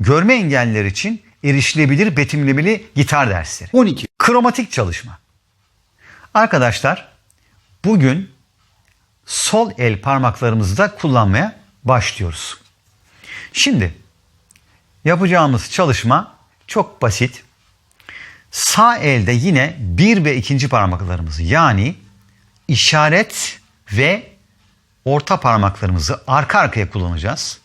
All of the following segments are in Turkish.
görme engelliler için erişilebilir betimlemeli gitar dersleri. 12. Kromatik çalışma. Arkadaşlar bugün sol el parmaklarımızı da kullanmaya başlıyoruz. Şimdi yapacağımız çalışma çok basit. Sağ elde yine bir ve ikinci parmaklarımızı yani işaret ve orta parmaklarımızı arka arkaya kullanacağız.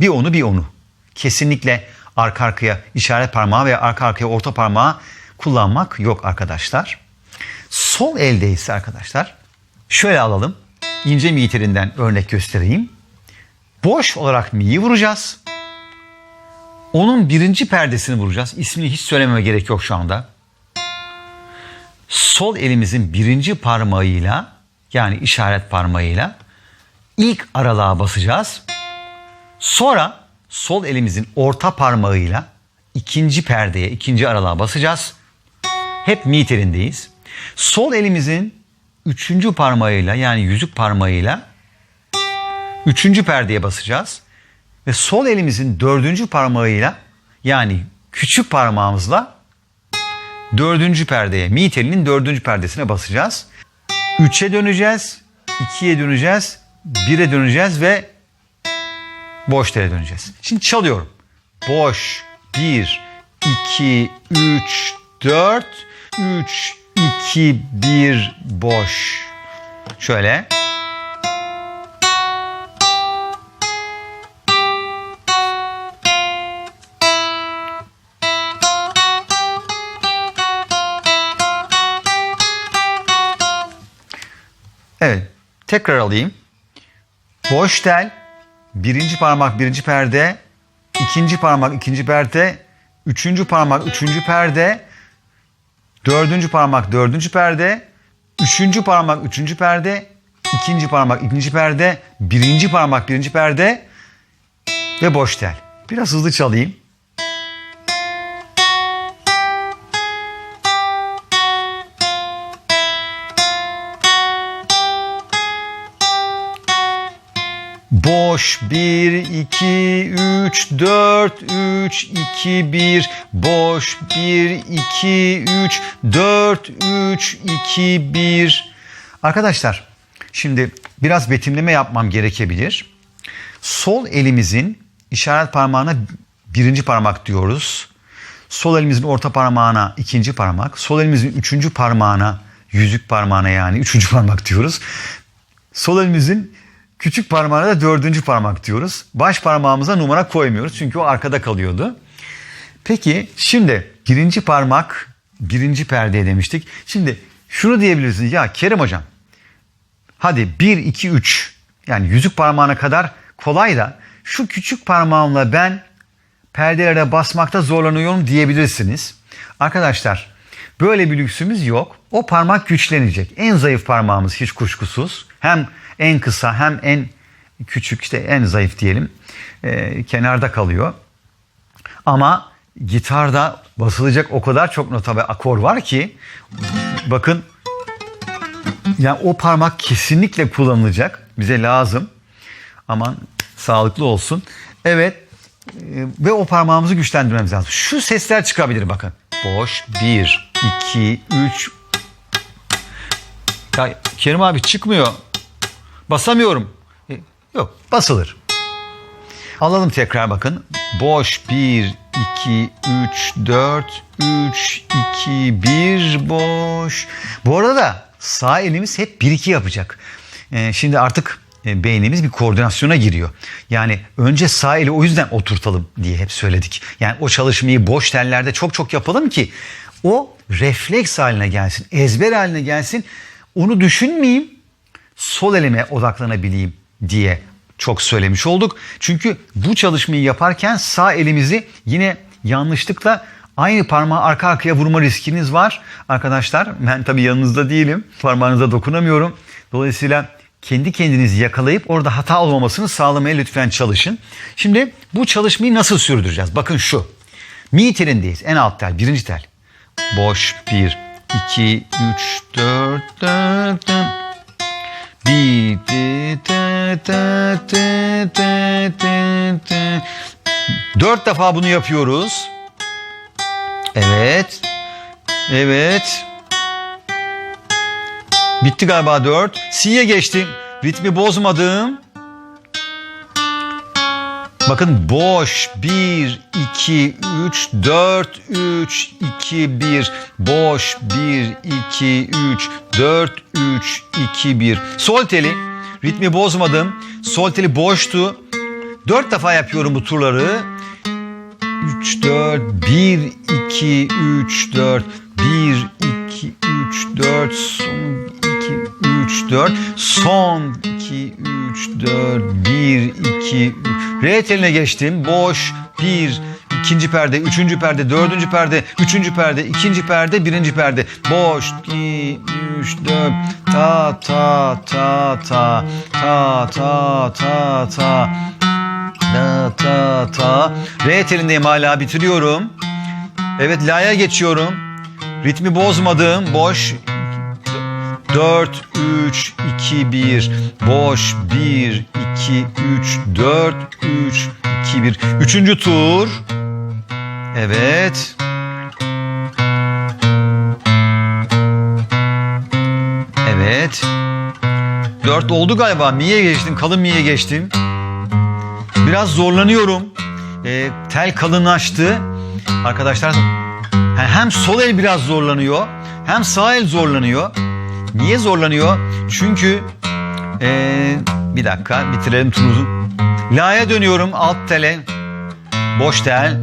Bir onu bir onu. Kesinlikle arka arkaya işaret parmağı veya arka arkaya orta parmağı kullanmak yok arkadaşlar. Sol elde ise arkadaşlar şöyle alalım. İnce miğiterinden örnek göstereyim. Boş olarak mi'yi vuracağız. Onun birinci perdesini vuracağız. İsmini hiç söylememe gerek yok şu anda. Sol elimizin birinci parmağıyla yani işaret parmağıyla ilk aralığa basacağız. Sonra sol elimizin orta parmağıyla ikinci perdeye, ikinci aralığa basacağız. Hep mi telindeyiz. Sol elimizin üçüncü parmağıyla yani yüzük parmağıyla üçüncü perdeye basacağız. Ve sol elimizin dördüncü parmağıyla yani küçük parmağımızla dördüncü perdeye, mi dördüncü perdesine basacağız. Üçe döneceğiz, ikiye döneceğiz, bire döneceğiz ve boş tele döneceğiz. Şimdi çalıyorum. Boş, bir, iki, üç, dört, üç, iki, bir, boş. Şöyle. Evet. Tekrar alayım. Boş tel. Birinci parmak birinci perde. ikinci parmak ikinci perde. Üçüncü parmak üçüncü perde. Dördüncü parmak dördüncü perde. Üçüncü parmak üçüncü perde. ikinci parmak ikinci perde. Birinci parmak birinci perde. Ve boş tel. Biraz hızlı çalayım. Boş 1 2 3 4 3 2 1 boş 1 2 3 4 3 2 1 Arkadaşlar şimdi biraz betimleme yapmam gerekebilir. Sol elimizin işaret parmağına birinci parmak diyoruz. Sol elimizin orta parmağına ikinci parmak. Sol elimizin üçüncü parmağına yüzük parmağına yani üçüncü parmak diyoruz. Sol elimizin küçük parmağına da dördüncü parmak diyoruz. Baş parmağımıza numara koymuyoruz çünkü o arkada kalıyordu. Peki şimdi birinci parmak birinci perdeye demiştik. Şimdi şunu diyebilirsiniz ya Kerim hocam hadi 1 2 3 yani yüzük parmağına kadar kolay da şu küçük parmağımla ben perdelere basmakta zorlanıyorum diyebilirsiniz. Arkadaşlar böyle bir lüksümüz yok. O parmak güçlenecek. En zayıf parmağımız hiç kuşkusuz. Hem en kısa hem en küçük işte en zayıf diyelim e, kenarda kalıyor. Ama gitarda basılacak o kadar çok nota ve akor var ki bakın yani o parmak kesinlikle kullanılacak. Bize lazım. Aman sağlıklı olsun. Evet e, ve o parmağımızı güçlendirmemiz lazım. Şu sesler çıkabilir bakın. Boş 1, 2, 3. Ya Kerim abi çıkmıyor. Basamıyorum. E, Yok basılır. Alalım tekrar bakın. Boş 1, 2, 3, 4, 3, 2, 1 boş. Bu arada da sağ elimiz hep 1-2 yapacak. E, şimdi artık e, beynimiz bir koordinasyona giriyor. Yani önce sağ eli o yüzden oturtalım diye hep söyledik. Yani o çalışmayı boş tellerde çok çok yapalım ki o refleks haline gelsin, ezber haline gelsin. Onu düşünmeyeyim, sol elime odaklanabileyim diye çok söylemiş olduk. Çünkü bu çalışmayı yaparken sağ elimizi yine yanlışlıkla aynı parmağı arka arkaya vurma riskiniz var. Arkadaşlar ben tabii yanınızda değilim. Parmağınıza dokunamıyorum. Dolayısıyla kendi kendinizi yakalayıp orada hata olmamasını sağlamaya lütfen çalışın. Şimdi bu çalışmayı nasıl sürdüreceğiz? Bakın şu. Mi telindeyiz. En alt tel, birinci tel. Boş 1, 2, 3, 4, 4, 4. Di di ta ta ta ta ta ta. Dört defa bunu yapıyoruz. Evet. Evet. Bitti galiba dört. Si'ye geçtim. Ritmi bozmadım. Bakın boş. 1, 2, 3, 4, 3, 2, 1. Boş. 1, 2, 3, 4, 3, 2, 1. Sol teli. Ritmi bozmadım. Sol teli boştu. Dört defa yapıyorum bu turları. 3, 4, 1, 2, 3, 4, 1, 2, 3, 4, son 2, 3, 4, son 2, 3, 4, 1, 2, R teline geçtim. Boş, bir, ikinci perde, üçüncü perde, dördüncü perde, üçüncü perde, ikinci perde, birinci perde. Boş, iki, üç, dört. Ta, ta, ta, ta, ta, ta, ta, ta. Ta, ta, ta. R telindeyim hala bitiriyorum. Evet la'ya geçiyorum. Ritmi bozmadım. Boş, 4, 3, 2, 1. Boş. 1, 2, 3, 4, 3, 2, 1. Üçüncü tur. Evet. Evet. 4 oldu galiba. Mi'ye geçtim. Kalın mi'ye geçtim. Biraz zorlanıyorum. E, tel kalınlaştı. Arkadaşlar hem sol el biraz zorlanıyor hem sağ el zorlanıyor. Niye zorlanıyor? Çünkü e, bir dakika bitirelim turumuzu. La'ya dönüyorum alt tele. Boş tel.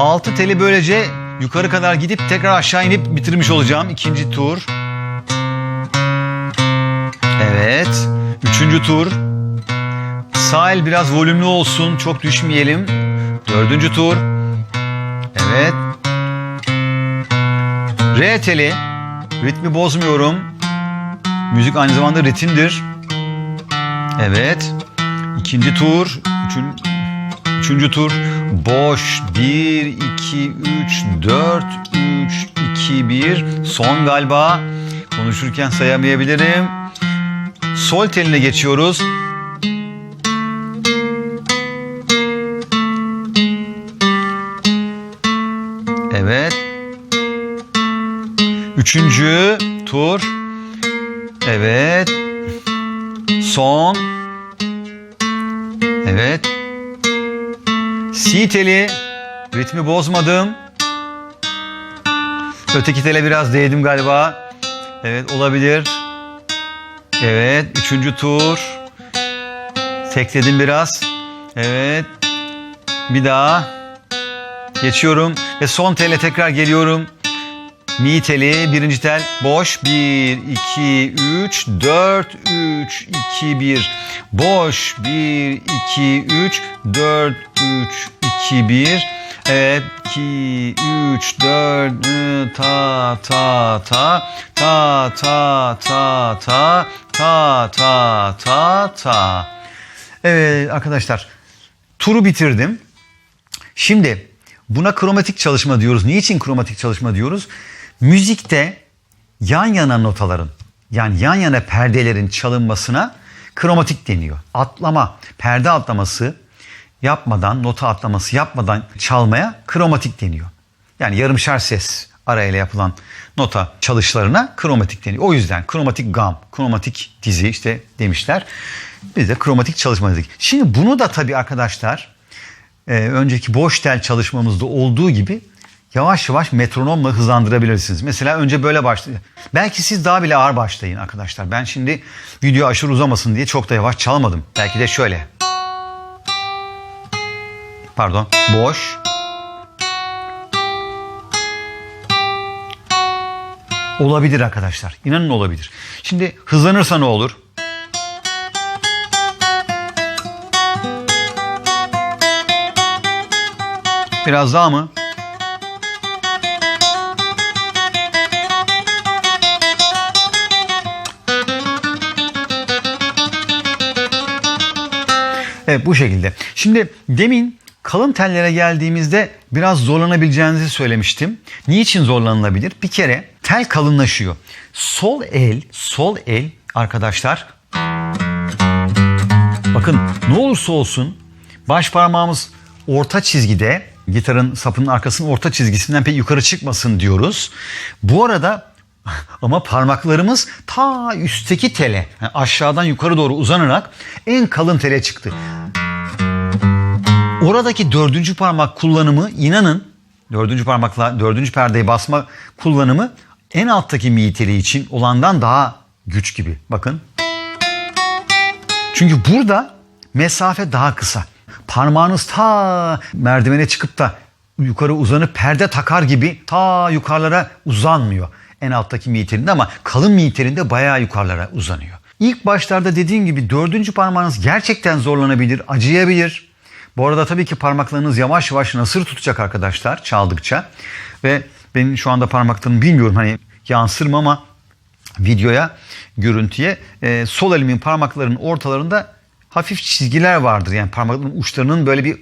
Altı teli böylece yukarı kadar gidip tekrar aşağı inip bitirmiş olacağım. ikinci tur. Evet. Üçüncü tur. Sağ el biraz volümlü olsun. Çok düşmeyelim. Dördüncü tur. Evet. R teli. Ritmi bozmuyorum. Müzik aynı zamanda ritimdir. Evet. İkinci tur. Üçün, üçüncü tur. Boş. Bir, iki, üç, dört, üç, iki, bir. Son galiba. Konuşurken sayamayabilirim. Sol teline geçiyoruz. Evet. Üçüncü tur. Evet. Son. Evet. Si teli. Ritmi bozmadım. Öteki tele biraz değdim galiba. Evet olabilir. Evet. Üçüncü tur. Tekledim biraz. Evet. Bir daha. Geçiyorum ve son tele tekrar geliyorum. Mi teli birinci tel boş. 1 2 3 4 3 2 1 boş. 1 2 3 4 3 2 1 Evet 2 3 4 ta ta ta. Ta ta ta ta. Ta ta ta ta. Evet arkadaşlar turu bitirdim. Şimdi Buna kromatik çalışma diyoruz. Niçin kromatik çalışma diyoruz? Müzikte yan yana notaların yani yan yana perdelerin çalınmasına kromatik deniyor. Atlama, perde atlaması yapmadan, nota atlaması yapmadan çalmaya kromatik deniyor. Yani yarımşar ses arayla yapılan nota çalışlarına kromatik deniyor. O yüzden kromatik gam, kromatik dizi işte demişler. Biz de kromatik çalışma dedik. Şimdi bunu da tabii arkadaşlar e, önceki boş tel çalışmamızda olduğu gibi yavaş yavaş metronomla hızlandırabilirsiniz. Mesela önce böyle başlayın. Belki siz daha bile ağır başlayın arkadaşlar. Ben şimdi video aşırı uzamasın diye çok da yavaş çalmadım. Belki de şöyle. Pardon. Boş. Olabilir arkadaşlar. İnanın olabilir. Şimdi hızlanırsa ne olur? Biraz daha mı? Evet bu şekilde. Şimdi demin kalın tellere geldiğimizde biraz zorlanabileceğinizi söylemiştim. Niçin zorlanılabilir? Bir kere tel kalınlaşıyor. Sol el, sol el arkadaşlar bakın ne olursa olsun baş parmağımız orta çizgide gitarın sapının arkasının orta çizgisinden pek yukarı çıkmasın diyoruz. Bu arada ama parmaklarımız ta üstteki tele yani aşağıdan yukarı doğru uzanarak en kalın tele çıktı. Oradaki dördüncü parmak kullanımı inanın dördüncü parmakla dördüncü perdeyi basma kullanımı en alttaki mi teli için olandan daha güç gibi. Bakın. Çünkü burada mesafe daha kısa. Parmağınız ta merdivene çıkıp da yukarı uzanıp perde takar gibi ta yukarılara uzanmıyor. En alttaki mi telinde ama kalın mi telinde bayağı yukarılara uzanıyor. İlk başlarda dediğim gibi dördüncü parmağınız gerçekten zorlanabilir, acıyabilir. Bu arada tabii ki parmaklarınız yavaş yavaş nasır tutacak arkadaşlar çaldıkça. Ve benim şu anda parmaklarımı bilmiyorum hani yansır ama videoya, görüntüye e, sol elimin parmaklarının ortalarında hafif çizgiler vardır. Yani parmakların uçlarının böyle bir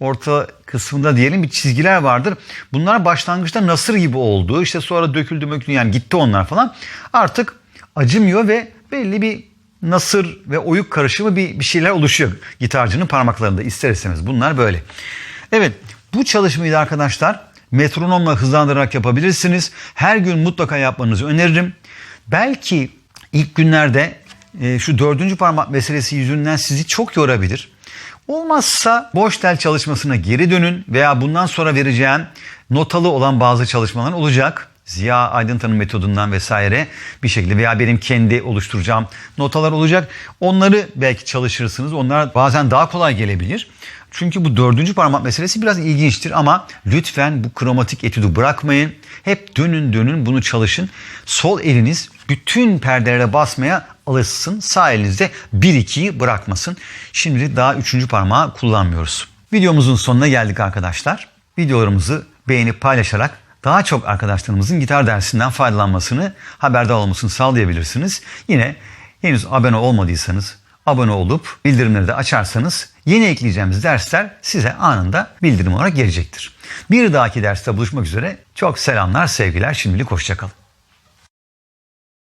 orta kısmında diyelim bir çizgiler vardır. Bunlar başlangıçta nasır gibi oldu. İşte sonra döküldü möküldü yani gitti onlar falan. Artık acımıyor ve belli bir nasır ve oyuk karışımı bir, bir şeyler oluşuyor gitarcının parmaklarında ister istemez. Bunlar böyle. Evet bu çalışmayı da arkadaşlar metronomla hızlandırarak yapabilirsiniz. Her gün mutlaka yapmanızı öneririm. Belki ilk günlerde e, şu dördüncü parmak meselesi yüzünden sizi çok yorabilir. Olmazsa boş tel çalışmasına geri dönün veya bundan sonra vereceğim notalı olan bazı çalışmalar olacak. Ziya Aydıntan'ın metodundan vesaire bir şekilde veya benim kendi oluşturacağım notalar olacak. Onları belki çalışırsınız. Onlar bazen daha kolay gelebilir. Çünkü bu dördüncü parmak meselesi biraz ilginçtir ama lütfen bu kromatik etüdü bırakmayın. Hep dönün dönün bunu çalışın. Sol eliniz bütün perdelere basmaya alışsın. Sağ elinizde 1-2'yi bırakmasın. Şimdi daha üçüncü parmağı kullanmıyoruz. Videomuzun sonuna geldik arkadaşlar. Videolarımızı beğenip paylaşarak daha çok arkadaşlarımızın gitar dersinden faydalanmasını, haberdar olmasını sağlayabilirsiniz. Yine henüz abone olmadıysanız abone olup bildirimleri de açarsanız yeni ekleyeceğimiz dersler size anında bildirim olarak gelecektir. Bir dahaki derste buluşmak üzere çok selamlar, sevgiler, şimdilik hoşçakalın.